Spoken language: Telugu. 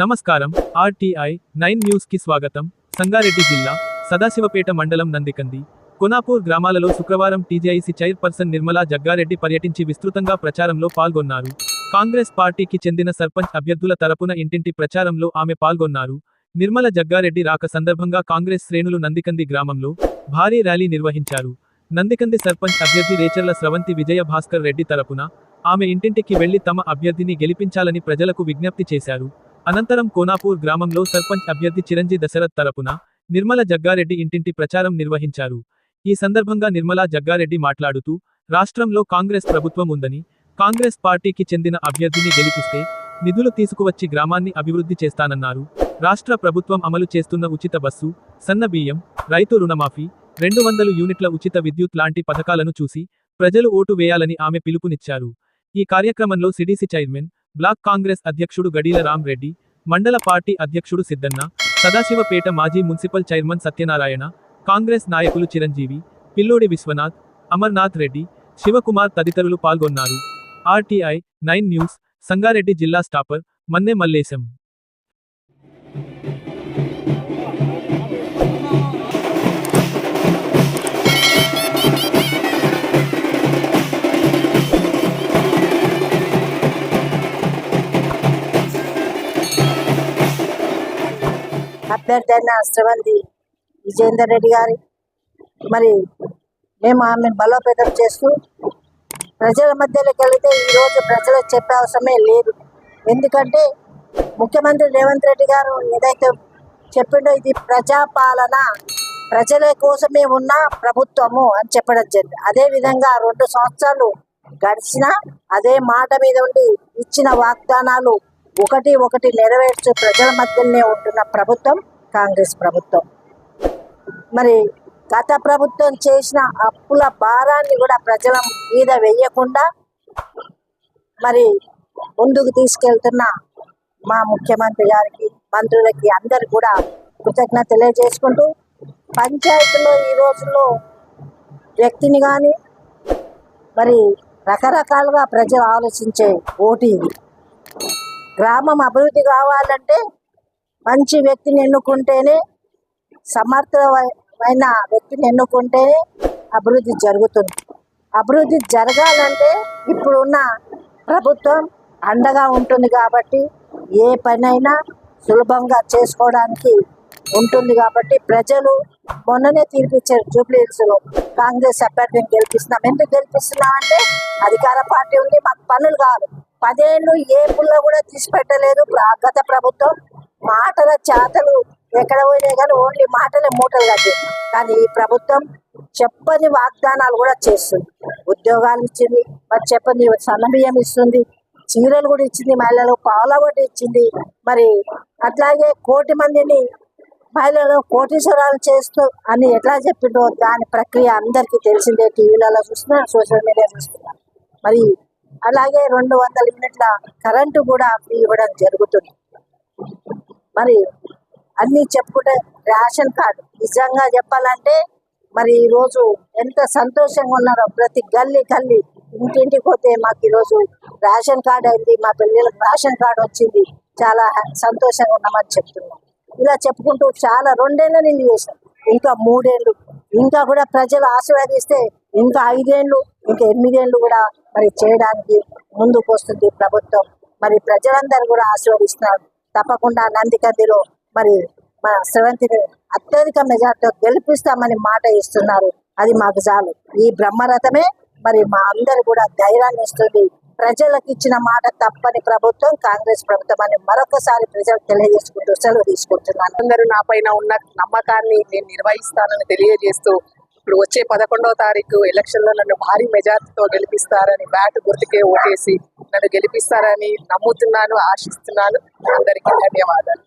నమస్కారం. ఆర్టీఐ నైన్ న్యూస్కి స్వాగతం. సంగారెడ్డి జిల్లా సదాశివపేట మండలం నందికంది. కొనాపూర్ గ్రామాలలో శుక్రవారం టీజేఐసీ చైర్పర్సన్ నిర్మలా జగ్గారెడ్డి పర్యటించి విస్తృతంగా ప్రచారంలో పాల్గొన్నారు. కాంగ్రెస్ పార్టీకి చెందిన సర్పంచ్ అభ్యర్థుల తరపున ఇంటింటి ప్రచారంలో ఆమె పాల్గొన్నారు. నిర్మల జగ్గారెడ్డి రాక సందర్భంగా కాంగ్రెస్ శ్రేణులు నందికంది గ్రామంలో భారీ ర్యాలీ నిర్వహించారు. నందికంది సర్పంచ్ అభ్యర్థి రేచర్ల స్రవంతి విజయ భాస్కర్ రెడ్డి తరపున ఆమె ఇంటింటికి వెళ్ళి తమ అభ్యర్థిని గెలిపించాలని ప్రజలకు విజ్ఞప్తి చేశారు. అనంతరం కోనాపూర్ గ్రామంలో సర్పంచ్ అభ్యర్థి చిరంజీ దశరథ్ తరపున నిర్మల జగ్గారెడ్డి ఇంటింటి ప్రచారం నిర్వహించారు. ఈ సందర్భంగా నిర్మలా జగ్గారెడ్డి మాట్లాడుతూ రాష్ట్రంలో కాంగ్రెస్ ప్రభుత్వం ఉందని కాంగ్రెస్ పార్టీకి చెందిన అభ్యర్థిని గెలిపిస్తే నిధులు తీసుకువచ్చి గ్రామాన్ని అభివృద్ధి చేస్తానన్నారు. రాష్ట్ర ప్రభుత్వం అమలు చేస్తున్న ఉచిత బస్సు సన్న బియ్యం రైతు రుణమాఫీ రెండు వందలు యూనిట్ల ఉచిత విద్యుత్ లాంటి పథకాలను చూసి ప్రజలు ఓటు వేయాలని ఆమె పిలుపునిచ్చారు. ఈ కార్యక్రమంలో సిడిసి చైర్మన్ బ్లాక్ కాంగ్రెస్ అధ్యక్షుడు గడీల రామ్ రెడ్డి మండల పార్టీ అధ్యక్షుడు సిద్దన్న సదాశివపేట మాజీ మున్సిపల్ చైర్మన్ సత్యనారాయణ కాంగ్రెస్ నాయకులు చిరంజీవి పిల్లోడి విశ్వనాథ్ అమర్నాథ్ రెడ్డి శివకుమార్ తదితరులు పాల్గొన్నారు. ఆర్టీఐ నైన్ న్యూస్ సంగారెడ్డి జిల్లా స్టాపర్ మన్నె మల్లేశం. అభ్యర్థి అయిన శ్రవంతి విజేందర్ రెడ్డి గారి. మరి మేము ఆమెను బలోపేతం చేస్తూ ప్రజల మధ్యలోకి వెళితే ఈరోజు ప్రజలకు చెప్పే అవసరమే లేదు. ఎందుకంటే ముఖ్యమంత్రి రేవంత్ రెడ్డి గారు ఏదైతే చెప్పిండో ఇది ప్రజాపాలన ప్రజల కోసమే ఉన్న ప్రభుత్వము అని చెప్పడం జరిగింది. అదేవిధంగా రెండు సంవత్సరాలు గడిచినా అదే మాట మీద ఉండి ఇచ్చిన వాగ్దానాలు ఒకటి ఒకటి నెరవేర్చే ప్రజల మధ్యనే ఉంటున్న ప్రభుత్వం కాంగ్రెస్ ప్రభుత్వం. మరి గత ప్రభుత్వం చేసిన అప్పుల భారాన్ని కూడా ప్రజల మీద వేయకుండా మరి ముందుకు తీసుకెళ్తున్న మా ముఖ్యమంత్రి గారికి మంత్రులకి అందరు కూడా కృతజ్ఞత తెలియజేసుకుంటూ పంచాయతీలో ఈ రోజుల్లో వ్యక్తిని కానీ మరి రకరకాలుగా ప్రజలు ఆలోచించే ఓటు ఇది. గ్రామం అభివృద్ధి కావాలంటే మంచి వ్యక్తిని ఎన్నుకుంటేనే సమర్థమైన వ్యక్తిని ఎన్నుకుంటేనే అభివృద్ధి జరుగుతుంది. అభివృద్ధి జరగాలంటే ఇప్పుడున్న ప్రభుత్వం అండగా ఉంటుంది కాబట్టి ఏ పనైనా సులభంగా చేసుకోవడానికి ఉంటుంది కాబట్టి ప్రజలు మొన్ననే తీర్పిచ్చారు జూబ్లీ కాంగ్రెస్ అభ్యర్థిని గెలిపిస్తున్నాం. ఎందుకు గెలిపిస్తున్నాం అంటే అధికార పార్టీ ఉంది మాకు పనులు కాదు. పదేళ్ళు ఏ పుల్ల కూడా తీసి పెట్టలేదు. గత ప్రభుత్వం మాటల చేతలు ఎక్కడ పోయినాయి కానీ ఓన్లీ మాటలే మూటలు కట్టి కానీ ఈ ప్రభుత్వం చెప్పని వాగ్దానాలు కూడా చేస్తుంది. ఉద్యోగాలు ఇచ్చింది మరి చెప్పని సన్నబియ్యం ఇస్తుంది చీరలు కూడా ఇచ్చింది మహిళలు పావుల కూడా ఇచ్చింది. మరి అట్లాగే కోటి మందిని మహిళలు కోటీశ్వరాలు చేస్తూ అని ఎట్లా చెప్పిండో దాని ప్రక్రియ అందరికీ తెలిసిందే. టీవీలలో చూస్తున్నా సోషల్ మీడియా చూస్తున్నా. మరి అలాగే రెండు వందల యూనిట్ల కరెంటు కూడా ఫ్రీ ఇవ్వడం జరుగుతుంది. మరి అన్ని చెప్పుకుంటే రేషన్ కార్డు నిజంగా చెప్పాలంటే మరి ఈరోజు ఎంత సంతోషంగా ఉన్నారో ప్రతి గల్లీ గల్లీ ఇంటింటికి పోతే మాకు ఈరోజు రేషన్ కార్డు అయింది మా పిల్లలకు రేషన్ కార్డు వచ్చింది చాలా హ్యా- సంతోషంగా ఉన్నామని చెప్తున్నాం. ఇలా చెప్పుకుంటూ చాలా రెండేళ్ళు నేను చేసాం ఇంకా మూడేళ్ళు ఇంకా కూడా ప్రజలు ఆశీర్వదిస్తే ఇంకా ఐదేళ్ళు ఇంకా ఎనిమిదేళ్ళు కూడా మరి చేయడానికి ముందుకు వస్తుంది ప్రభుత్వం. మరి ప్రజలందరూ కూడా ఆశీర్వదిస్తున్నారు తప్పకుండా నందికందిలో మరి మన శ్రవంతిని అత్యధిక మెజార్టీతో గెలిపిస్తామని మాట ఇస్తున్నారు. అది మాకు చాలు. ఈ బ్రహ్మరథమే మరి మా అందరు కూడా ధైర్యాన్ని ఇస్తుంది. ప్రజలకు ఇచ్చిన మాట తప్పని ప్రభుత్వం కాంగ్రెస్ ప్రభుత్వం అని మరొకసారి ప్రజలు తెలియజేసుకుంటూ సెలవు తీసుకుంటున్నాను. అందరూ నా పైన ఉన్న నమ్మకాన్ని నేను నిర్వహిస్తానని తెలియజేస్తూ ఇప్పుడు వచ్చే పదకొండవ తారీఖు ఎలక్షన్లో నన్ను భారీ మెజార్టీతో గెలిపిస్తారని బ్యాట్ గుర్తుకే ఓటేసి నన్ను గెలిపిస్తారని నమ్ముతున్నాను ఆశిస్తున్నాను. అందరికీ ధన్యవాదాలు.